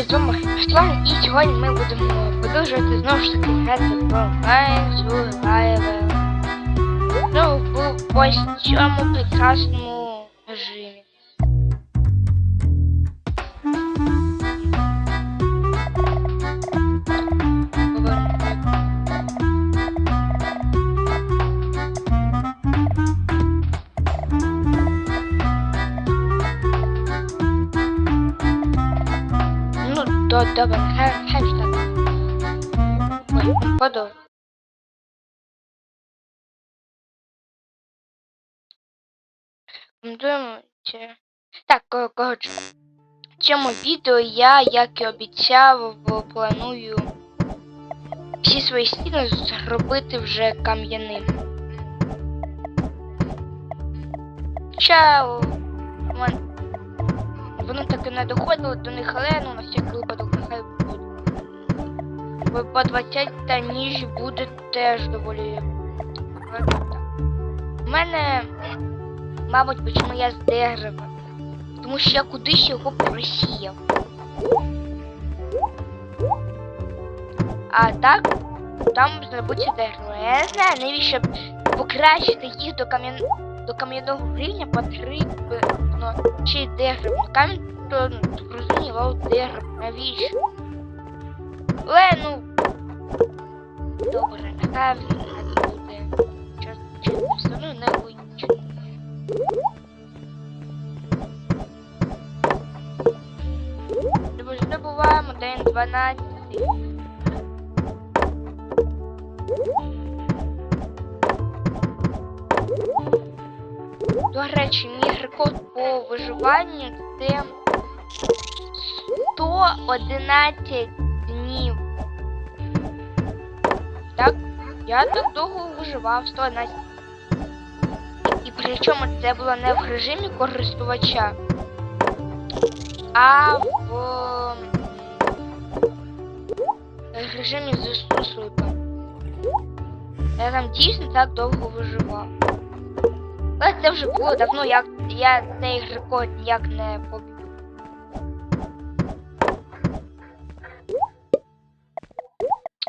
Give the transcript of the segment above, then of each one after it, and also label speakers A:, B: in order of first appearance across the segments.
A: Друзі, з вами Руслан, і сьогодні ми будемо продовжувати знову ж таки грати про Survival. Ну, в ось цьому прекрасному до, добре, хай, хай ж так. Коротше. В цьому відео я, як і обіцяв, планую всі свої стіни зробити вже кам'яним. Хоча о, вон- вони так і не доходили до них, але ну на всякий випадок. Бо по 20 та ніж буде теж доволі. У мене, мабуть, почну я з дерева. Тому що я кудись його просіяв. А так, там знадобиться дерево. Я не знаю, навіщо покращити їх до кам'ян... до кам'яного рівня потрібно ще й дерево. Ну, Камінь то ну, зрозуміло, дерево, навіщо? Але ну. Добре, нехай він буде. Чорт, чорт, все одно не логічно. Друзі, Добуваємо день 12. До речі, мій рекорд по виживанню це 111 днів. Так, я так довго виживав 111. І причому це було не в режимі користувача, а в режимі з сусликом. Я там дійсно так довго виживав. Але це вже було давно, як я цей рекорд ніяк не побив.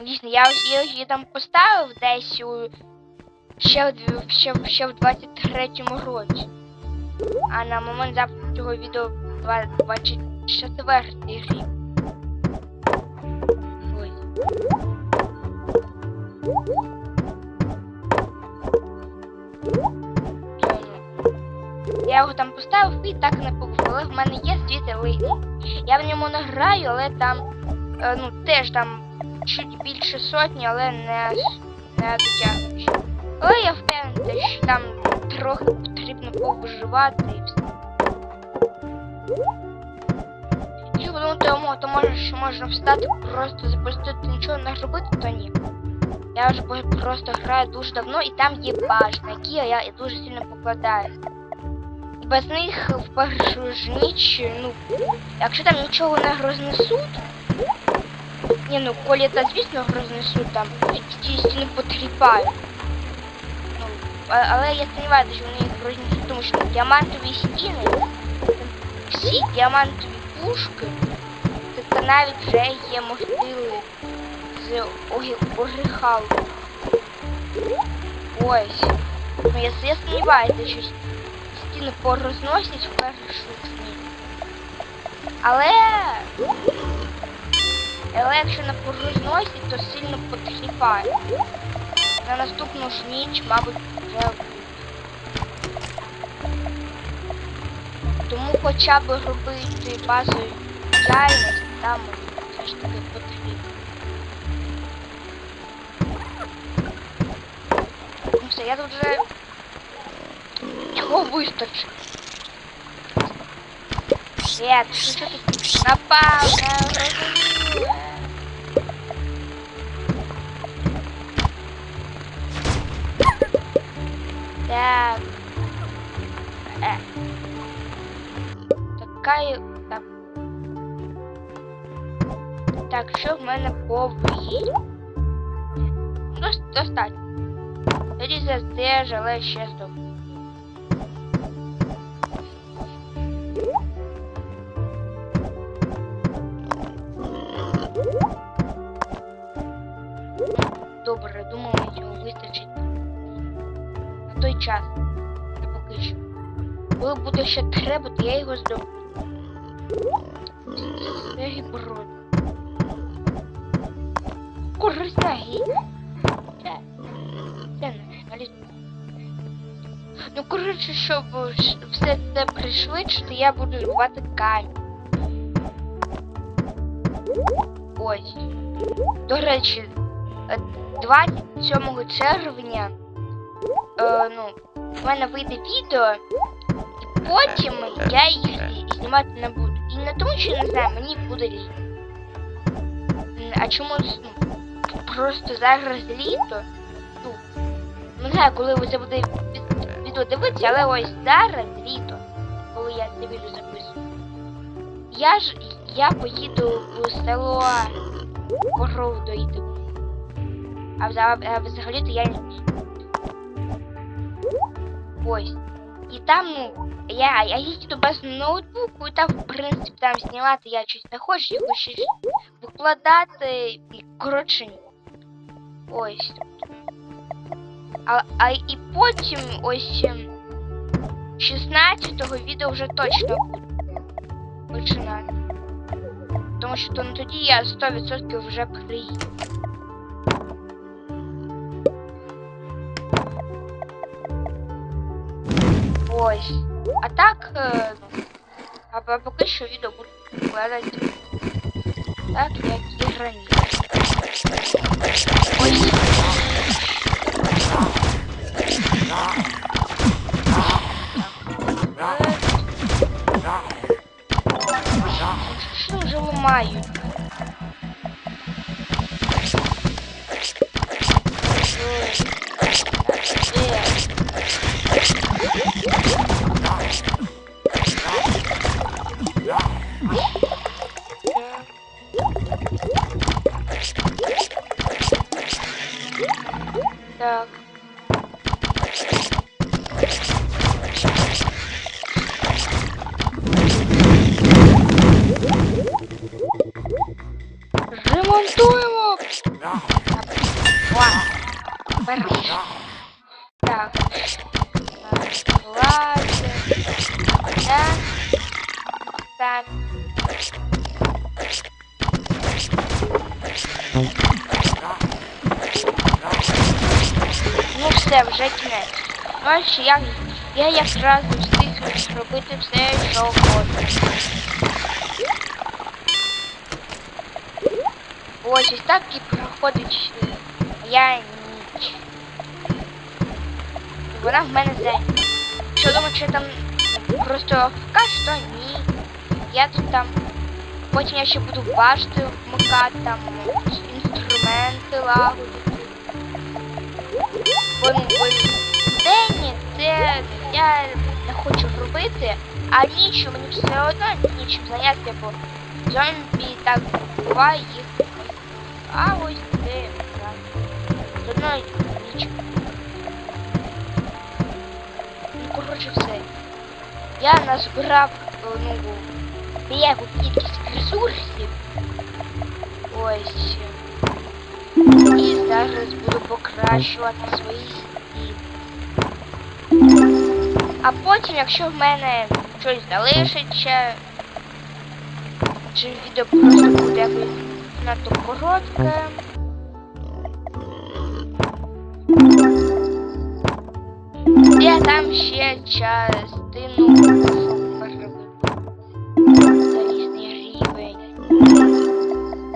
A: Дійсно, я ось її там поставив десь у ще в, ще, ще в 23-му році. А на момент запуску цього відео два- 24 рік. Я його там поставив і так не побув. Але в мене є світовий. Я в ньому не граю, але там е, ну теж там чуть більше сотні, але не, не дотягуючи. Але я впевнений, що там трохи потрібно повиживати і все. Якщо подумати, тому, то може, що можна встати, просто запустити нічого не робити, то ні. Я вже просто граю дуже давно і там є баш, на які я дуже сильно покладаюся. І без них в першу ж ніч, ну, якщо там нічого не рознесуть, ні, ну коли це, звісно, рознесуть там, ті стіни потріпають. Ну, але я сподіваюся, що вони їх рознесуть, тому що діамантові стіни, всі діамантові пушки, це навіть вже є мостили з огі- Ось. Ну я, я сподіваюся, що стіни порозносять в першу ніч. Але але якщо не порозносять, то сильно потріпає. На наступну ж ніч, мабуть, вже. Тому хоча б робити базову діяльність там все ж таки потрібно. Ну все, я тут вже цього вистачить. Нет, що тут напав, розумію. Так. Е. Така так. Так, що в мене по вій? Ну, достатньо. Думаю, цього вистачить на той час. Не поки що. Коли буде ще треба, то я його зроблю. Це гіброд. Ну, коротше, щоб все це пришвидшити, я буду рвати камінь. Ось. До речі, э, 27 червня е, ну, в мене вийде відео, і потім я їх знімати не буду. І не тому, що не знаю, мені буде лінь. А чомусь, ну, просто зараз літо. Ну, не знаю, коли ви це буде відео дивитися, але ось зараз літо, коли я це відео записую. Я ж я поїду в село коров доїти. А взагалі, а взагалі-то я не Ось. І там, ну, я, я їду без ноутбуку, і там, в принципі, там знімати я щось не хочу, я хочу викладати і коротше. Ось. А, а і потім ось ем, 16-го відео вже точно буде починати. Тому що ну, тоді я 100% вже приїду. Ось. А так, е, ну, а, а поки що відео буду викладати так, як і раніше. Ось. Що вже ламаю? Так. Ну все, вже кінець. Ще я, я якраз встиг зробити все, що хочу. Ось ось так і проходить е, моя ніч. Вона в мене зайнята. Що думаю, що там просто вкажу, то ні. Я тут там. Потім я ще буду башти вмикати, там інструменти лагодити. Бо день це я не хочу робити, а ніч мені все одно нічим зайнятися, бо зомбі так буває їх. А ось це так. З одної ніч. Ну, коротше, все. Я назбирав ну, деяку кількість ресурсів. Ось. І зараз буду покращувати свої стіни. А потім, якщо в мене щось залишиться, чи відео просто буде якось надто коротке. Я там ще частину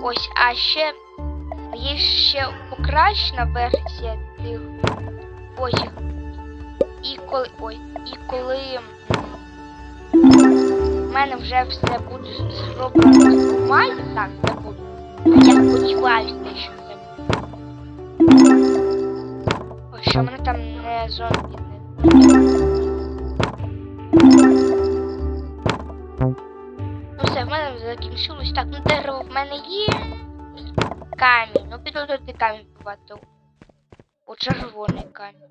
A: Ось, а ще є ще покращена версія тих потяг. І коли. Ой, і коли в мене вже все буде зроблено бумаги, так, це буде. Я сподіваюся, що це буде. Ось, що мене там не зомбі закінчилось. Так, ну дерево в мене є. Камінь. Ну туди камінь побачив. О, червоний камінь.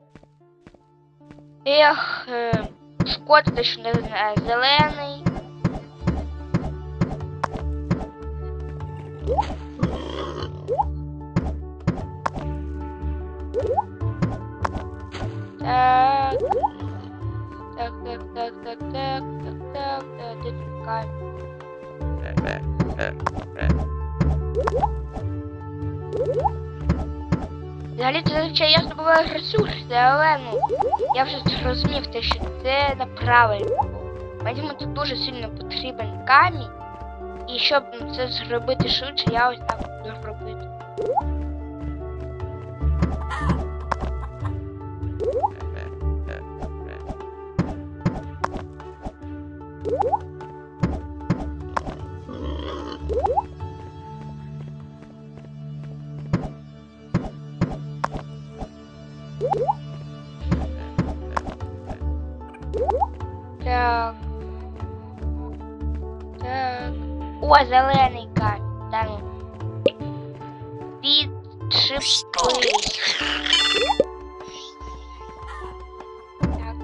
A: Ех, е, шкода, що не е, зелений. Зазвичай я здобуваю ресурси, але ну я вже зрозумів те, що це неправильно. Мені тут дуже сильно потрібен камінь. І щоб ну, це зробити швидше, я ось так Так. Так. О, зелений камінь. Та ну. Підшипись. Так.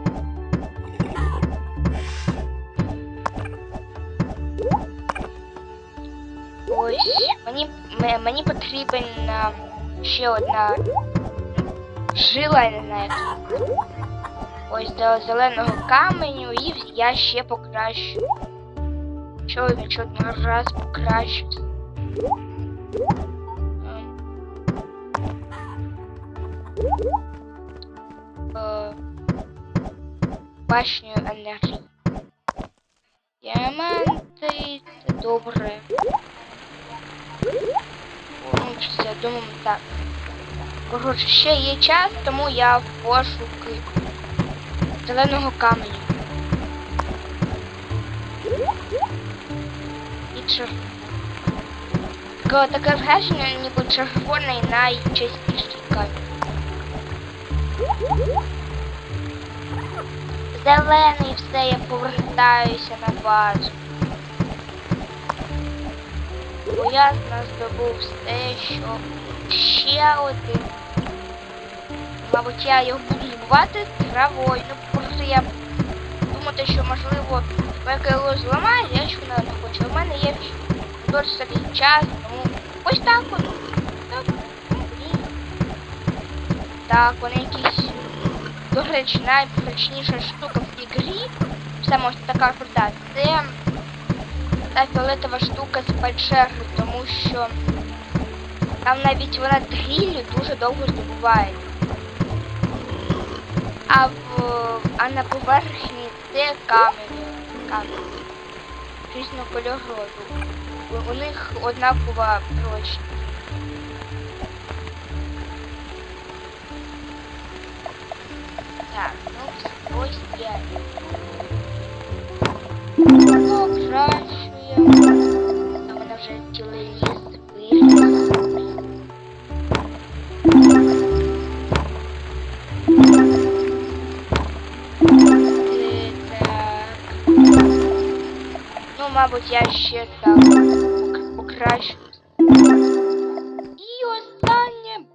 A: Ось, мені, м- мені потрібен а, ще одна жила, я не знаю. Ось до зеленого каменю і я ще покращу. Що він один раз покращу. Е, Башню енергії. Діаманти, це добре. Ну, думаю, так. Коротше, ще є час, тому я в пошуки зеленого каменю. І чер... Таке враження, ніби червоний найчастіший камінь. Зелений все, я повертаюся на базу. Бо я здобув все, що ще один. Мабуть, я його буду збивати травою. Ну, просто я думати, що можливо його зламаю, я ж не хочу. У мене є досить час, тому ось так от. Так. Так, вони якісь, до речі, найпричніша штука в цій грі, саме ось така крута, це та фіолетова штука з печери, тому що там навіть вона дріллю дуже довго здобуває. А в а на поверхні це камені. Камені. Різнокольорові. У- них однакова прочність. Так, ну ось є. Покращуємо. Мабуть, я ще пок- покращу. І останнє.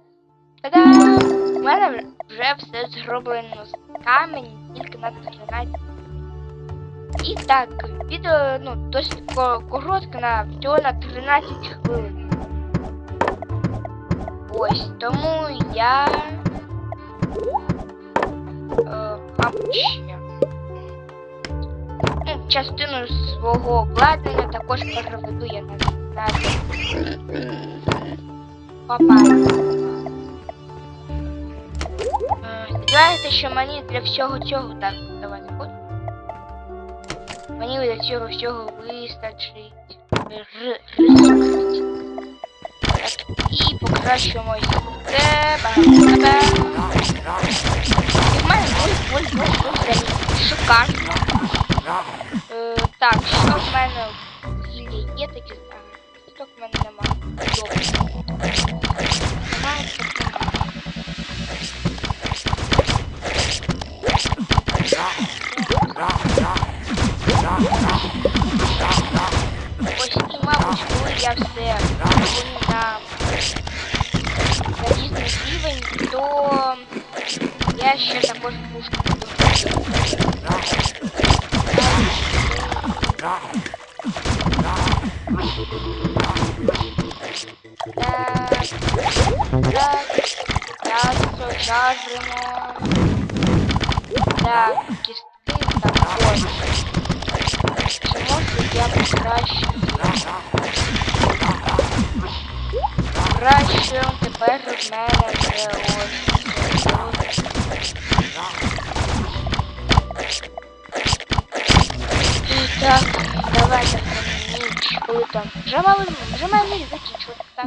A: Та-дам! У мене вже все зроблено з камені, тільки на 13. І так, відео ну, досить ко- коротке на всього на 13 хвилин. Ось, тому я. Е, мабуть, частину свого обладнання також переведу я на, Папа. Е, Сподіваюся, що мені для всього цього так давайте буду. Мені для цього всього вистачить ресурсів. І ось ось заліз. Шикарно. Е, так, що в мене є такі знаю. Що в мене нема. Добре. Немає. Ось я все зроблю на залізний рівень, то я ще також пушку буду. Так, так, м'ясо жаримо. Так, кістки також. Чи можу я покращити? краще тепер в мене вже ось. Так, давайте коли там. Вже мали, вже ніч закінчувати. Так.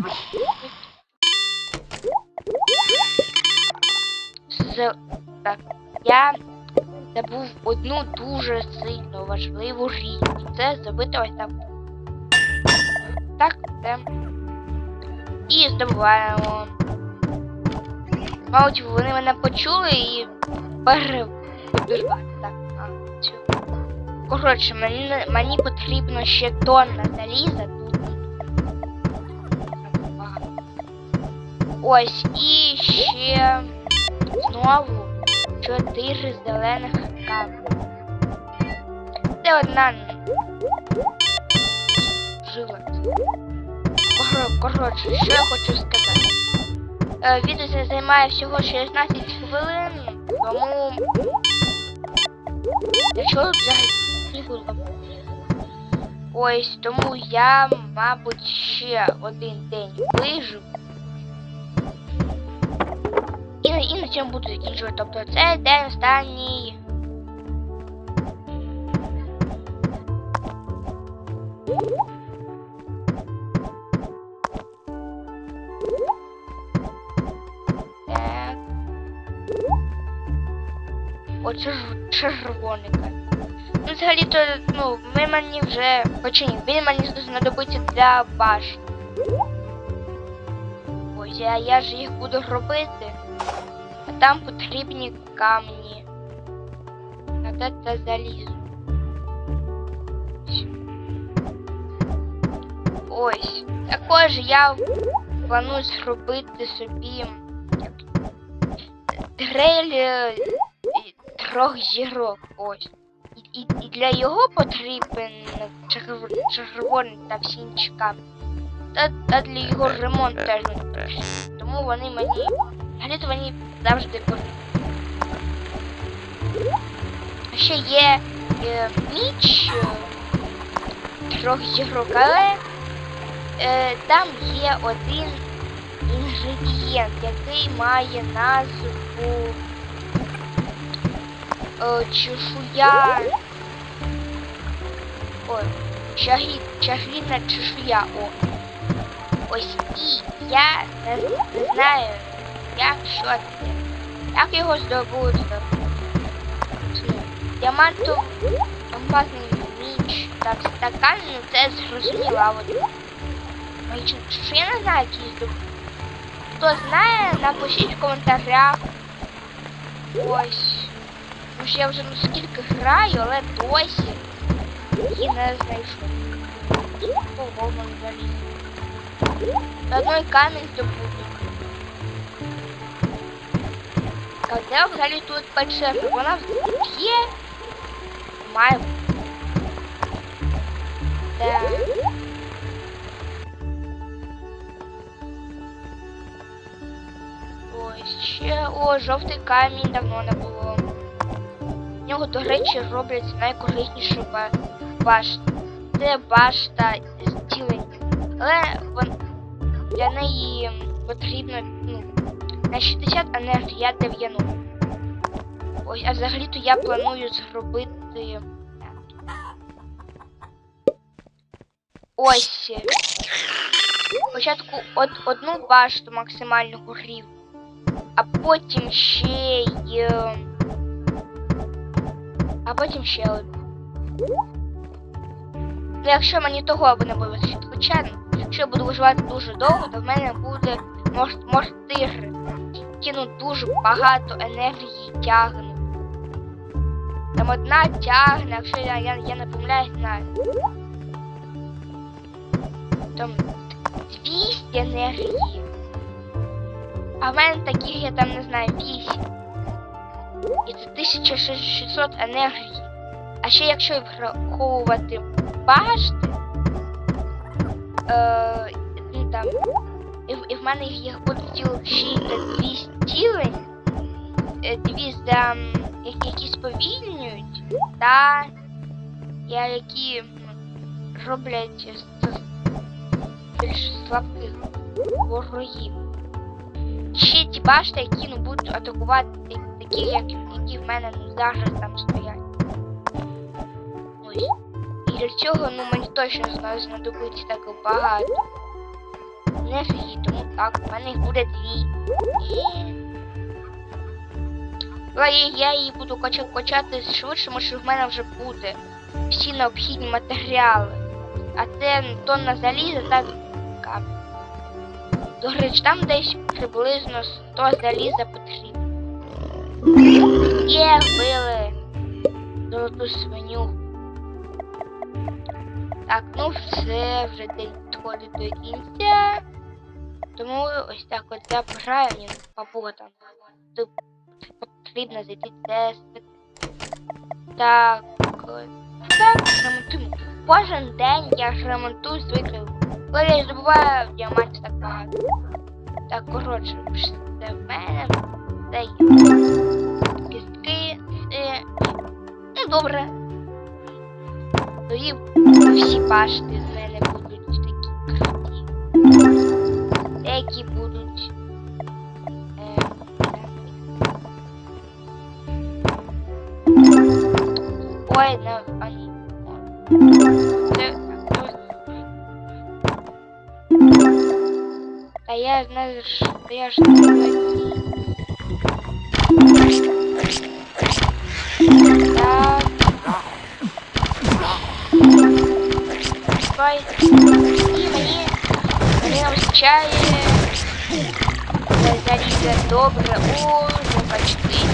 A: З, так, я забув одну дуже сильно важливу річ. Це зробити ось так. Це. І здобуваємо. Мабуть, вони мене почули і перебіжали. Так, а, цю. Коротше, мені, мені потрібно ще тонна заліза тут. Ось, і ще знову чотири зелених камні. Це одна жила. Коро- Коротше, що я хочу сказати. Е, Відео займає всього 16 хвилин, тому якщо взагалі буду Ось тому я, мабуть, ще один день виживу. І, і на цьому буду закінчувати. Тобто це день останній. Так. Оце ж червоника. Ну, взагалі-то, ну, ми мені вже починів. Він мені знадобиться для башні. Ось, а я ж їх буду робити. А там потрібні камні. Те та залізу. Ось. Також я планую зробити собі дрель е, трьох зірок. Ось. І, для його потрібен черв- червоний та всі інші. Та, та для його ремонт теж не потрібен. Тому вони мені. Взагалі-то вони завжди потрібні. Ще є е, ніч е, трьох зірок, але е, там є один інгредієнт, який має назву е, чешуя. Ой, чагі, чагліна чешуя. О. Ось і я не, не знаю, як що це. Як його здобути. Ну, Діаманту, алмазний ніч та стакан, ну це зрозуміло, а от магічну чешую я не знаю, як її здобути. Хто знає, напишіть в коментарях. Ось. Що я вже ну скільки граю, але досі її не знайшов. Вон заліз. Одной камінь здобути. А де взагалі тут печера? Вона є. Має. Да. Ось ще. О, жовтий камінь давно не було. Нього, до речі, роблять найкориснішу ба- башту. Це башта зцілення. Але вон, для неї потрібно ну, на 60 енергії, я 90. Ось, а взагалі-то я планую зробити. Ось. Спочатку од, одну башту максимального рівня, а потім ще й. А потім ще одну. Ну, якщо мені того або не буде ну, якщо я буду виживати дуже довго, то в мене буде мож, мортир. Які ну дуже багато енергії тягнуть. Там одна тягне, якщо я, я, я не помиляюсь на там 200 енергії. А в мене таких я там не знаю 8. І це 1600 енергії. А ще якщо враховувати башти, е, ну там, і, і в мене їх буде цілих 6 та 2 стілень, дві за які сповільнюють, та я які роблять з, з більш слабких. ворогів. Ще ті башти, які ну, будуть атакувати такі, як, які в мене ну, зараз там стоять. Ось. І для цього ну, мені точно зна- знадобиться так багато. Не дві, тому так, в мене їх буде дві. І... Я її буду качати швидше, тому що в мене вже буде всі необхідні матеріали. А це ну, тонна заліза та камінь. До речі, там десь приблизно 100 заліза потрібно. Є, вбили золоту свиню. Так, ну все, вже день підходить до кінця. Тому ось так от забираю, ні, папуга там. Тут потрібно зайти тестити. Так, е, так, ремонтуємо. Кожен день я ж ремонтую свої. Але я забуваю діамантів так багато. Так, коротше, все в мене. Це є. Кістки. Е, ну, добре. Тоді всі башти з мене будуть такі круті. Деякі будуть. Е. Ой, на а ні. Це так, я знаю, що я ж не Давай. І мені мені не вистачає. Це залізе добре. О, жопачки.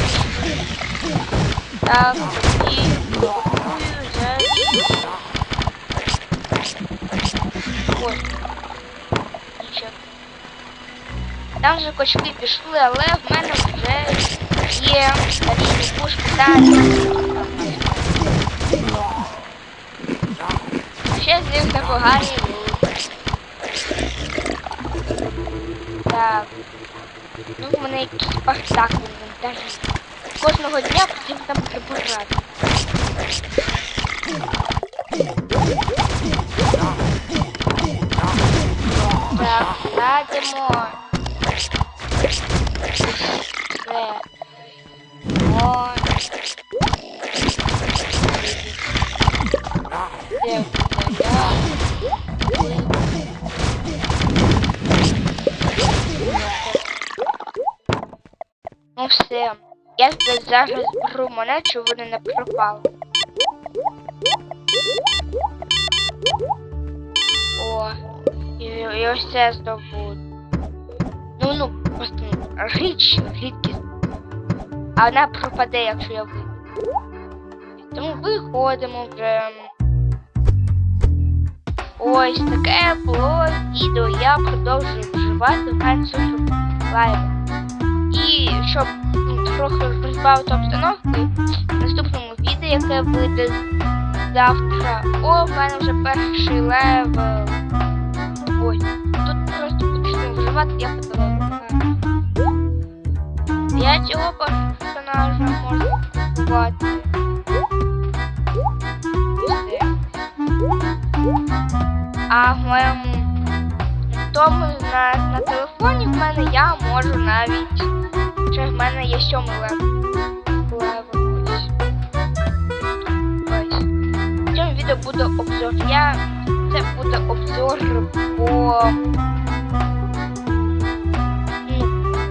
A: Так, тоді купую залізо. Ой. Нічого. Там же кочки пішли, але в мене вже є різні пушки та непоганий лут. Так. Ну, в мене якийсь бардак в інвентарі. Кожного дня потрібно там прибирати. Так, садимо. Все. Зараз беру монет, щоб вони не пропали. О, і, і ось це здобуду. Ну, ну, просто річ, рідкість. А вона пропаде, якщо я вийду. Тому виходимо вже. Ось таке було відео. Я продовжую вживати Ганцю лайв. І щоб трохи розбавити обстановку, в наступному відео, яке вийде завтра. О, в мене вже перший левел. Ой, тут просто потрібно вживати, я подала. Я цього персонажа можу купувати. А в моєму тому на, на телефоні в мене я можу навіть. Ще в мене є сьомий левел. Левел ось. Ось. В цьому відео буде обзор. Я це буде обзор по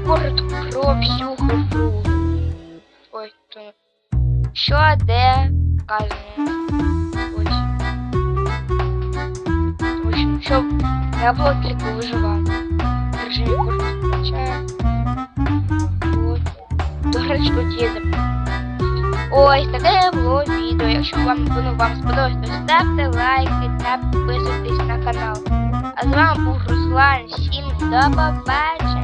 A: коротко про всю гру. Ось то. Що де вказано. Ось. Общем, щоб я було тільки виживав. Режимі коротко До речі, тут є зап- Ось таке було відео. Якщо вам воно вам сподобалось, то ставте лайки та підписуйтесь на канал. А з вами був Руслан. Всім до побачення.